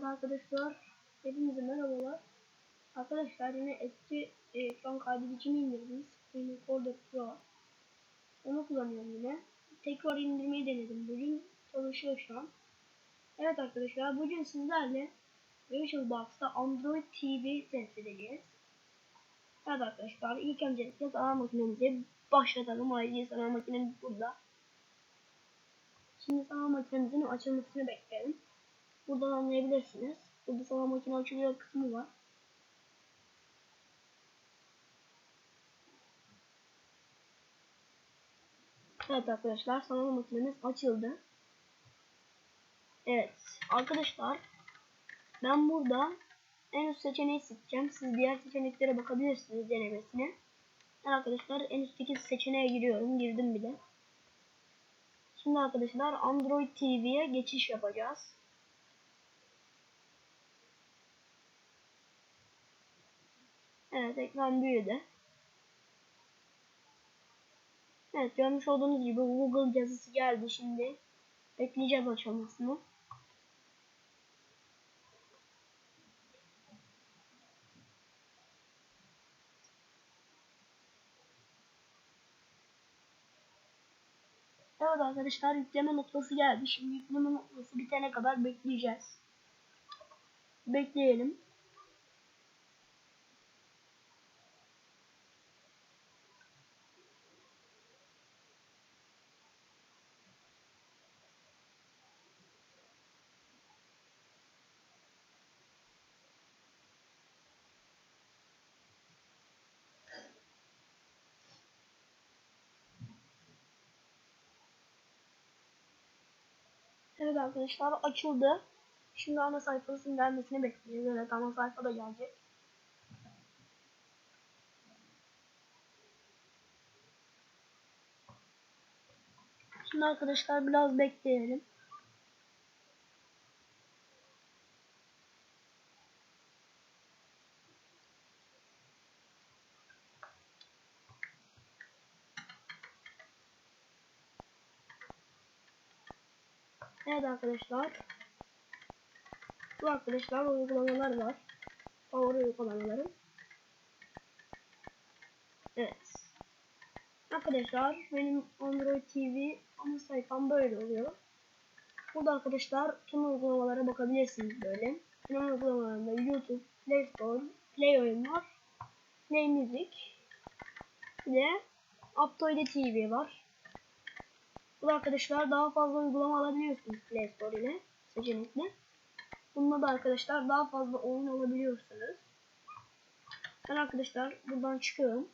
Evet arkadaşlar, hepinize merhabalar. Arkadaşlar yine eski e, ekran kaydedicimi indirdim. Screen Recorder Pro. Onu kullanıyorum yine. Tekrar indirmeyi denedim bugün. Çalışıyor şu an. Evet arkadaşlar, bugün sizlerle VirtualBox'ta Android TV test edeceğiz. Evet arkadaşlar, ilk öncelikle sanal makinemizi başlatalım. Ayrıca sanal makinemiz burada. Şimdi sanal makinemizin açılmasını bekleyelim. Buradan anlayabilirsiniz. Burada sanal makine açılıyor kısmı var. Evet arkadaşlar sanal makinemiz açıldı. Evet arkadaşlar ben burada en üst seçeneği seçeceğim. Siz diğer seçeneklere bakabilirsiniz denemesine. Ben arkadaşlar en üstteki seçeneğe giriyorum. Girdim bile. Şimdi arkadaşlar Android TV'ye geçiş yapacağız. Evet ekran büyüdü. Evet görmüş olduğunuz gibi Google yazısı geldi şimdi. Bekleyeceğiz açılmasını. Evet arkadaşlar yükleme noktası geldi. Şimdi yükleme noktası bitene kadar bekleyeceğiz. Bekleyelim. Evet arkadaşlar açıldı. Şimdi ana sayfasının gelmesini bekliyoruz. Evet ana sayfa da gelecek. Şimdi arkadaşlar biraz bekleyelim. Evet arkadaşlar. Bu arkadaşlar uygulamalar var. Favori uygulamalarım. Evet. Arkadaşlar benim Android TV ana sayfam böyle oluyor. Burada arkadaşlar tüm uygulamalara bakabilirsiniz böyle. Tüm uygulamalarında YouTube, Play Store, Play oyunlar, Play Müzik, bir de Aptoide TV var. Bu arkadaşlar daha fazla uygulama alabiliyorsunuz Play Store ile seçenekle. Bununla da arkadaşlar daha fazla oyun alabiliyorsunuz. Ben arkadaşlar buradan çıkıyorum.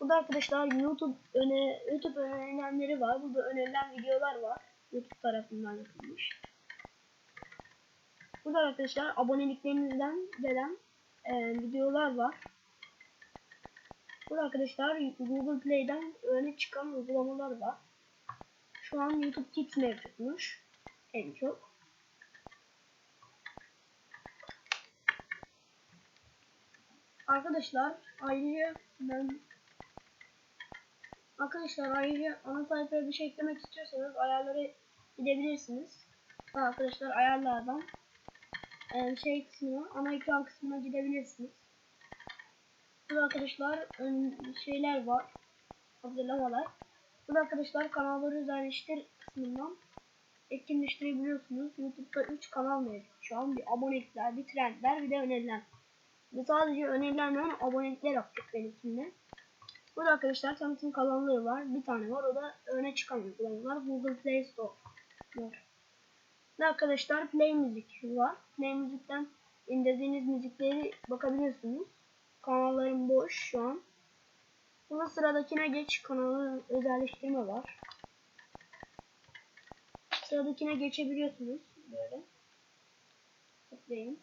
Burada arkadaşlar YouTube öne YouTube önerilenleri var. Burada önerilen videolar var. YouTube tarafından yapılmış. Burada arkadaşlar aboneliklerinizden gelen e, videolar var. Burada arkadaşlar Google Play'den öne çıkan uygulamalar var. Şu an YouTube Kids mevcutmuş. En çok. Arkadaşlar ayrıca ben Arkadaşlar ayrıca ana sayfaya bir şey eklemek istiyorsanız ayarlara gidebilirsiniz. Arkadaşlar ayarlardan şey kısmına ana ekran kısmına gidebilirsiniz. Burada arkadaşlar şeyler var. Hazırlamalar. Burada arkadaşlar kanalları özelleştir kısmından etkinleştirebiliyorsunuz. YouTube'da 3 kanal mevcut. Şu an bir abonelikler, bir trendler, bir de önerilen. Ve sadece önerilenlerin abonelikler aktif benimkinde. Burada arkadaşlar tanıtım kanalları var. Bir tane var. O da öne çıkan uygulamalar. Google Play Store var. Ve arkadaşlar Play Müzik var. Play Müzik'ten indirdiğiniz müzikleri bakabilirsiniz. Kanallarım boş şu an. Bunun sıradakine geç kanalı özelleştirme var. Sıradakine geçebiliyorsunuz. Böyle. Tıklayın.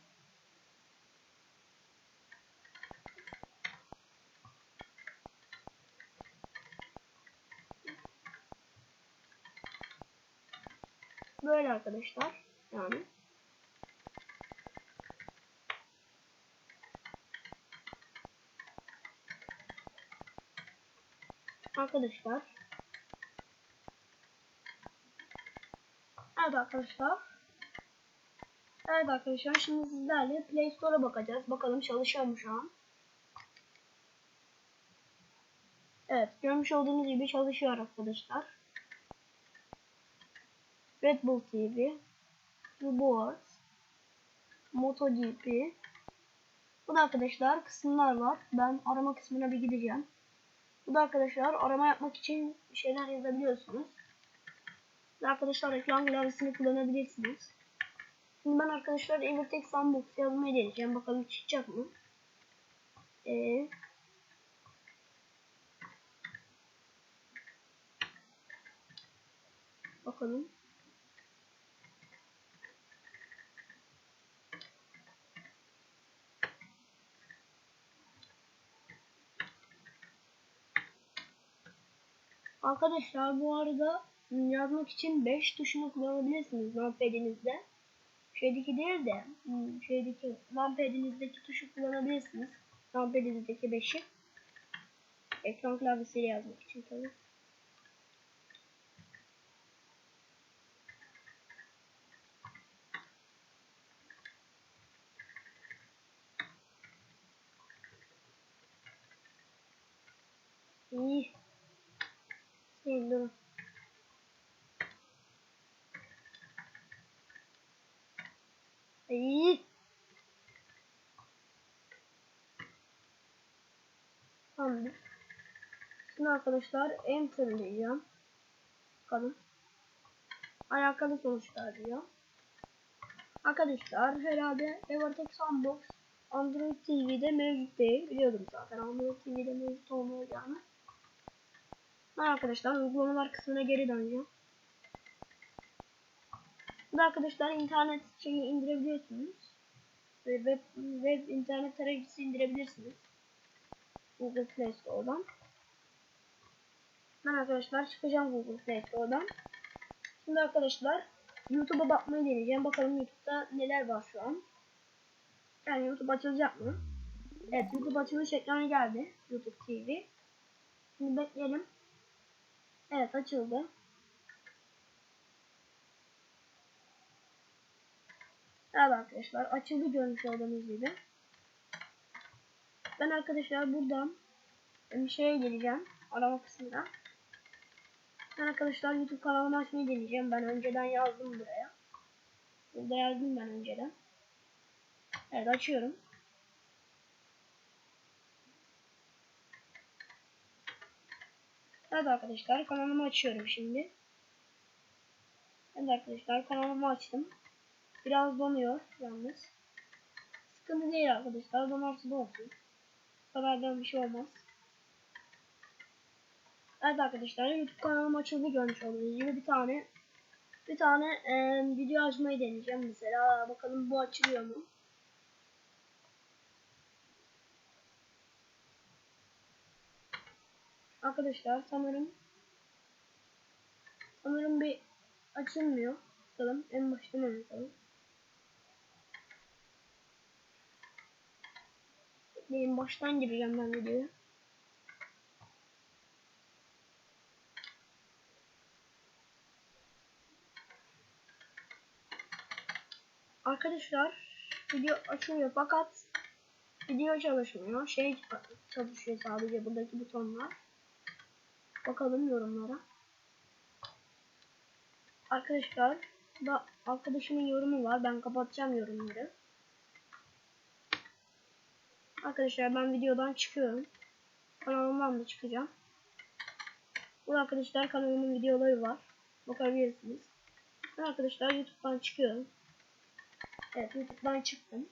Böyle arkadaşlar. Yani. Arkadaşlar. Evet arkadaşlar. Evet arkadaşlar şimdi sizlerle Play Store'a bakacağız. Bakalım çalışıyor mu şu an. Evet görmüş olduğunuz gibi çalışıyor arkadaşlar. Red Bull TV, Rewards, MotoGP. Bu da arkadaşlar kısımlar var. Ben arama kısmına bir gideceğim. Bu da arkadaşlar arama yapmak için bir şeyler yazabiliyorsunuz. Ve arkadaşlar ekran klavyesini kullanabilirsiniz. Şimdi ben arkadaşlar Evertex Sandbox yazmayı deneyeceğim. Bakalım çıkacak mı? Ee, bakalım. Arkadaşlar bu arada yazmak için 5 tuşunu kullanabilirsiniz numpadd'inizde. Şeydeki değil de hmm, şeydeki numpad'inizdeki tuşu kullanabilirsiniz. Numpad'inizdeki 5'i. Ekran klavyesiyle yazmak için tabii. İyi. İyi dur. İyi. Tamamdır. Şimdi arkadaşlar enter diyeceğim. Bakalım. Alakalı sonuçlar diyor. Arkadaşlar herhalde Evertex Sandbox Android TV'de mevcut değil. Biliyordum zaten Android TV'de mevcut olmayacağını. Ben arkadaşlar uygulamalar kısmına geri döneceğim. Burada arkadaşlar internet şeyi indirebiliyorsunuz. Web, web internet tarayıcısı indirebilirsiniz. Google Play Store'dan. Ben arkadaşlar çıkacağım Google Play Store'dan. Şimdi arkadaşlar YouTube'a bakmayı deneyeceğim. Bakalım YouTube'da neler var şu an. Yani YouTube açılacak mı? Evet YouTube açılış ekranı geldi. YouTube TV. Şimdi bekleyelim. Evet açıldı. Evet arkadaşlar açıldı görmüş olduğunuz gibi. Ben arkadaşlar buradan bir şeye geleceğim. Arama kısmına. Ben arkadaşlar YouTube kanalımı açmayı deneyeceğim. Ben önceden yazdım buraya. Burada yazdım ben önceden. Evet açıyorum. Evet arkadaşlar kanalımı açıyorum şimdi. Evet arkadaşlar kanalımı açtım. Biraz donuyor yalnız. Sıkıntı değil arkadaşlar. Donarsa da olsun. Kadardan bir şey olmaz. Evet arkadaşlar YouTube kanalım açıldı görmüş olduğunuz gibi bir tane bir tane e, video açmayı deneyeceğim mesela. Bakalım bu açılıyor mu? Arkadaşlar sanırım sanırım bir açılmıyor. Bakalım en baştan anlatalım. Benim baştan gireceğim ben videoya. Arkadaşlar video açılıyor fakat video çalışmıyor. Şey çalışıyor sadece buradaki butonlar. Bakalım yorumlara. Arkadaşlar da arkadaşımın yorumu var. Ben kapatacağım yorumları. Arkadaşlar ben videodan çıkıyorum. Kanalımdan da çıkacağım. Bu arkadaşlar kanalımın videoları var. Bakabilirsiniz. Ben arkadaşlar YouTube'dan çıkıyorum. Evet YouTube'dan çıktım.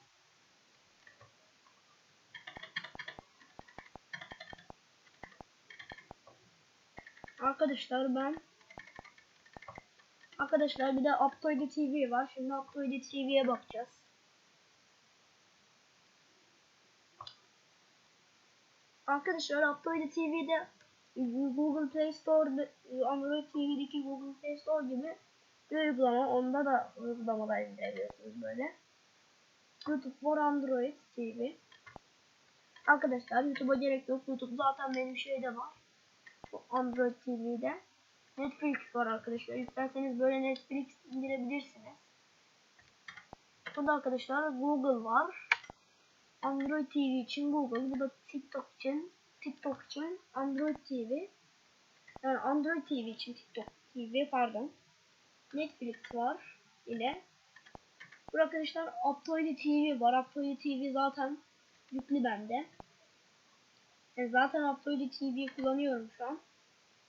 Arkadaşlar ben Arkadaşlar bir de Aptoide TV var. Şimdi Aptoide TV'ye bakacağız. Arkadaşlar Aptoide TV'de Google Play Store Android TV'deki Google Play Store gibi bir uygulama. Onda da uygulamalar indiriyorsunuz böyle. YouTube for Android TV. Arkadaşlar YouTube'a gerek yok. YouTube zaten benim şeyde var. Android TV'de. Netflix var arkadaşlar. İsterseniz böyle Netflix indirebilirsiniz. Burada arkadaşlar Google var. Android TV için Google. Bu da TikTok için. TikTok için Android TV. Yani Android TV için TikTok TV pardon. Netflix var ile. Bu arkadaşlar Aptoide TV var. Aptoide TV zaten yüklü bende. Yani zaten Aptoide TV kullanıyorum şu an.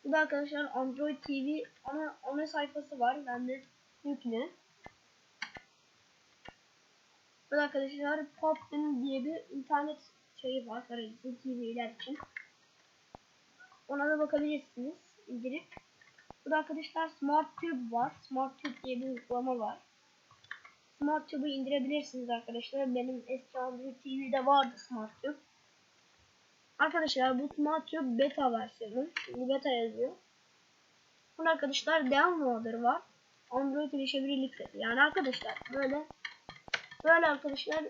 Bu da arkadaşlar Android TV ana, ana sayfası var. Bende yüklü. Bu da arkadaşlar Popin diye bir internet şeyi var. Aracısı TV'ler için. Ona da bakabilirsiniz. indirip. Bu da arkadaşlar Smart Tube var. Smart Tube diye bir uygulama var. Smart Tube'u indirebilirsiniz arkadaşlar. Benim eski Android TV'de vardı Smart Tube. Arkadaşlar bu Tube beta versiyonu. Şimdi beta yazıyor. Bunun arkadaşlar downloader var. Android erişebilirlik seti. Yani arkadaşlar böyle böyle arkadaşlar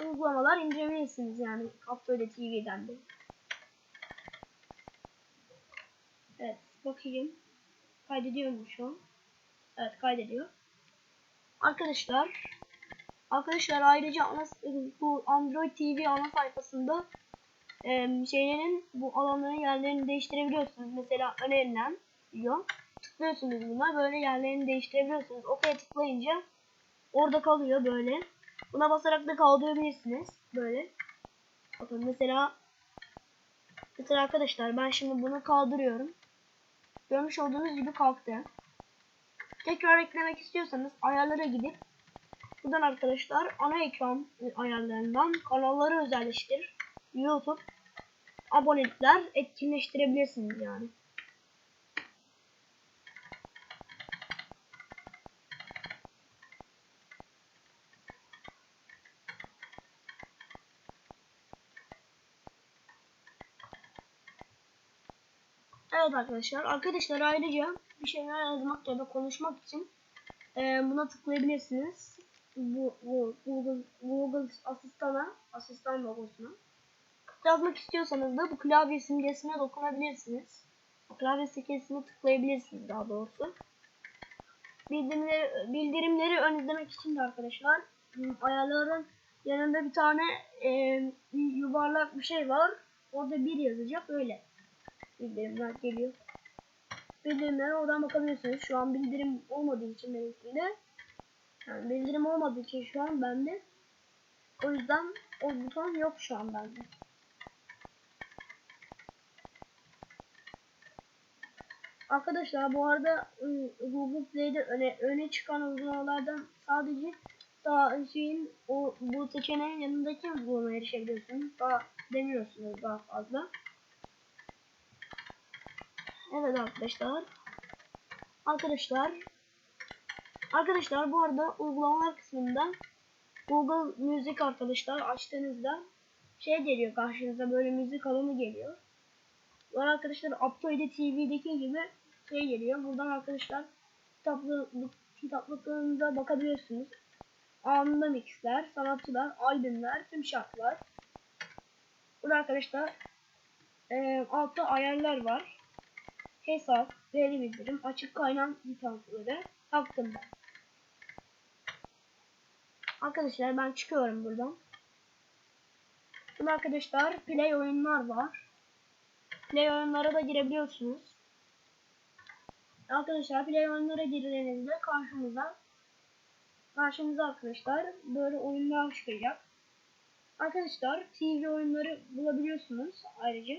uygulamalar indirebilirsiniz yani Aptoide TV'den de. Evet bakayım. Kaydediyor mu şu an? Evet kaydediyor. Arkadaşlar Arkadaşlar ayrıca ana, bu Android TV ana sayfasında e, şeylerin bu alanların yerlerini değiştirebiliyorsunuz. Mesela önerilen diyor. Tıklıyorsunuz buna böyle yerlerini değiştirebiliyorsunuz. OK'ya tıklayınca orada kalıyor böyle. Buna basarak da kaldırabilirsiniz. Böyle. Bakın mesela mesela arkadaşlar ben şimdi bunu kaldırıyorum. Görmüş olduğunuz gibi kalktı. Tekrar eklemek istiyorsanız ayarlara gidip buradan arkadaşlar ana ekran ayarlarından kanalları özelleştir. YouTube abonelikler etkinleştirebilirsiniz yani. Evet arkadaşlar. Arkadaşlar ayrıca bir şeyler yazmak ya da konuşmak için e, buna tıklayabilirsiniz. Bu, bu Google, Google asistana, asistan logosuna. Yazmak istiyorsanız da bu klavye simgesine dokunabilirsiniz. Klavye simgesine tıklayabilirsiniz daha doğrusu. Bildirimleri, bildirimleri ön izlemek için de arkadaşlar ayarların yanında bir tane e, yuvarlak bir şey var. Orada bir yazacak öyle bildirimler geliyor. Bildirimlere oradan bakabilirsiniz. Şu an bildirim olmadığı için benimkinde. Yani bildirim olmadığı için şu an bende. O yüzden o buton yok şu an bende. Arkadaşlar bu arada ıı, Google Play'de öne, öne çıkan uygulamalardan sadece daha şeyin o bu seçeneğin yanındaki uygulamaya erişebiliyorsunuz. Daha demiyorsunuz daha fazla. Evet arkadaşlar. Arkadaşlar. Arkadaşlar bu arada uygulamalar kısmında Google Müzik arkadaşlar açtığınızda şey geliyor karşınıza böyle müzik alanı geliyor. Var arkadaşlar Aptoide TV'deki gibi şey geliyor. Buradan arkadaşlar kitaplı, kitaplıklarınıza bakabiliyorsunuz. Anında mixler, sanatçılar, albümler, tüm şarkılar. Burada arkadaşlar e, altta ayarlar var hesap, veri bildirim, açık kaynak lisansları hakkında. Arkadaşlar ben çıkıyorum buradan. Burada arkadaşlar play oyunlar var. Play oyunlara da girebiliyorsunuz. Arkadaşlar play oyunlara girdiğinizde karşımıza karşımıza arkadaşlar böyle oyunlar çıkacak. Arkadaşlar TV oyunları bulabiliyorsunuz ayrıca.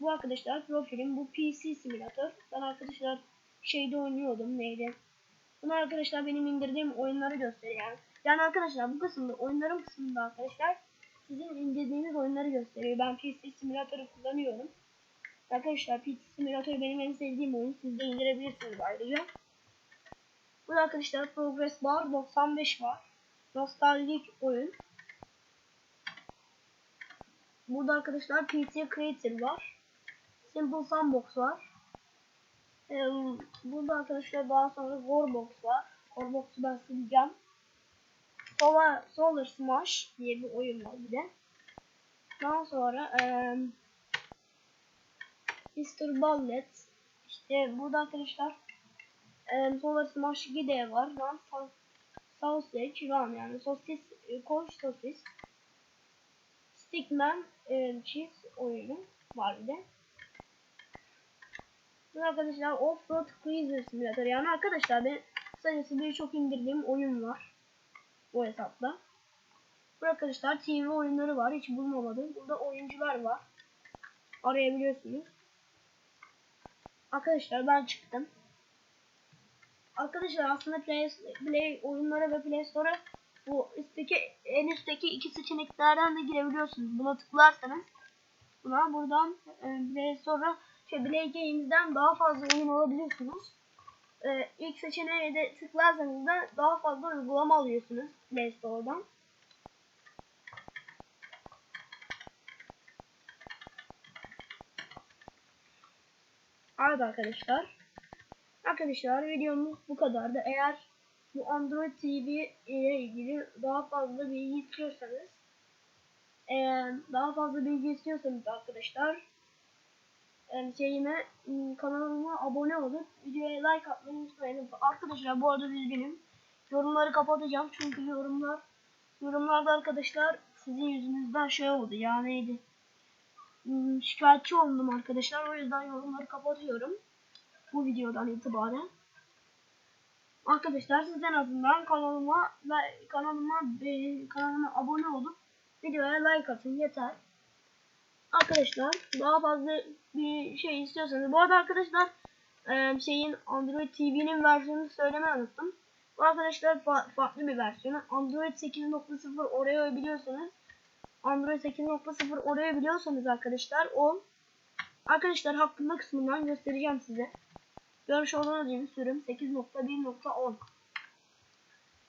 Bu arkadaşlar profilim. Bu PC simülatör. Ben arkadaşlar şeyde oynuyordum. Neydi? Bunu arkadaşlar benim indirdiğim oyunları gösteriyor. Yani, arkadaşlar bu kısımda oyunların kısmında arkadaşlar sizin indirdiğiniz oyunları gösteriyor. Ben PC simülatörü kullanıyorum. Arkadaşlar PC simülatör benim en sevdiğim oyun. Siz de indirebilirsiniz ayrıca. Burada arkadaşlar Progress Bar 95 var. Nostaljik oyun. Burada arkadaşlar PC Creator var. Simple Sandbox var. Ee, burada arkadaşlar daha sonra Warbox var. Warbox'u ben sileceğim. Solar, Solar Smash diye bir oyun var bir de. Daha sonra e, Mr. Ballet. İşte burada arkadaşlar e, Solar Smash 2 de var. Run sausage run yani sosis, e, koş sosis. Stickman e, cheese oyunu var bir de. Bu arkadaşlar Offroad Cruiser Simulator yani arkadaşlar ben kısacası birçok indirdiğim oyun var bu hesapta. Bu arkadaşlar TV oyunları var hiç bulmamadım. Burada oyuncular var. Arayabiliyorsunuz. Arkadaşlar ben çıktım. Arkadaşlar aslında Play, Play oyunlara ve Play Store'a bu üstteki en üstteki iki seçeneklerden de girebiliyorsunuz. Buna tıklarsanız buna buradan e, Play Store'a şey Play Games'den daha fazla oyun alabiliyorsunuz. E, ilk seçeneğe de tıklarsanız da daha fazla uygulama alıyorsunuz Play Store'dan. Evet arkadaşlar. Arkadaşlar videomuz bu kadardı. Eğer bu Android TV ile ilgili daha fazla bilgi istiyorsanız daha fazla bilgi istiyorsanız arkadaşlar şeyime kanalıma abone olup videoya like atmayı unutmayın. Arkadaşlar bu arada üzgünüm. Yorumları kapatacağım çünkü yorumlar yorumlarda arkadaşlar sizin yüzünüzden şey oldu ya neydi? Hmm, şikayetçi oldum arkadaşlar. O yüzden yorumları kapatıyorum. Bu videodan itibaren. Arkadaşlar siz en azından kanalıma ve kanalıma kanalıma abone olup videoya like atın yeter. Arkadaşlar daha fazla bir şey istiyorsanız bu arada arkadaşlar e, şeyin Android TV'nin versiyonunu söylemeyi unuttum. Bu arkadaşlar fa farklı bir versiyonu. Android 8.0 oraya biliyorsanız Android 8.0 oraya biliyorsanız arkadaşlar o arkadaşlar hakkında kısmından göstereceğim size. Görmüş olduğunuz gibi sürüm 8.1.10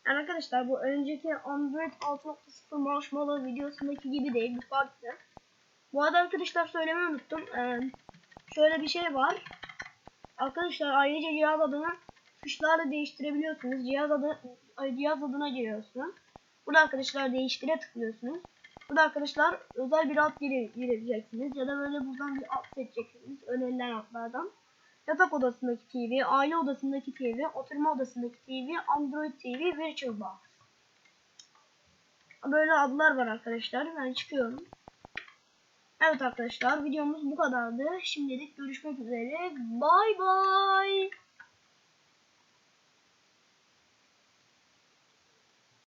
yani arkadaşlar bu önceki Android 6.0 Marshmallow videosundaki gibi değil bu farklı. Bu arada arkadaşlar söylemeyi unuttum. Ee, şöyle bir şey var. Arkadaşlar ayrıca cihaz adını tuşlarla değiştirebiliyorsunuz. Cihaz adı cihaz adına giriyorsunuz. Burada arkadaşlar değiştire tıklıyorsunuz. Burada arkadaşlar özel bir alt gire, gireceksiniz ya da böyle buradan bir alt seçeceksiniz önerilen altlardan. Yatak odasındaki TV, aile odasındaki TV, oturma odasındaki TV, Android TV, VirtualBox. Böyle adlar var arkadaşlar. Ben çıkıyorum. Evet arkadaşlar videomuz bu kadardı. Şimdilik görüşmek üzere. Bay bay.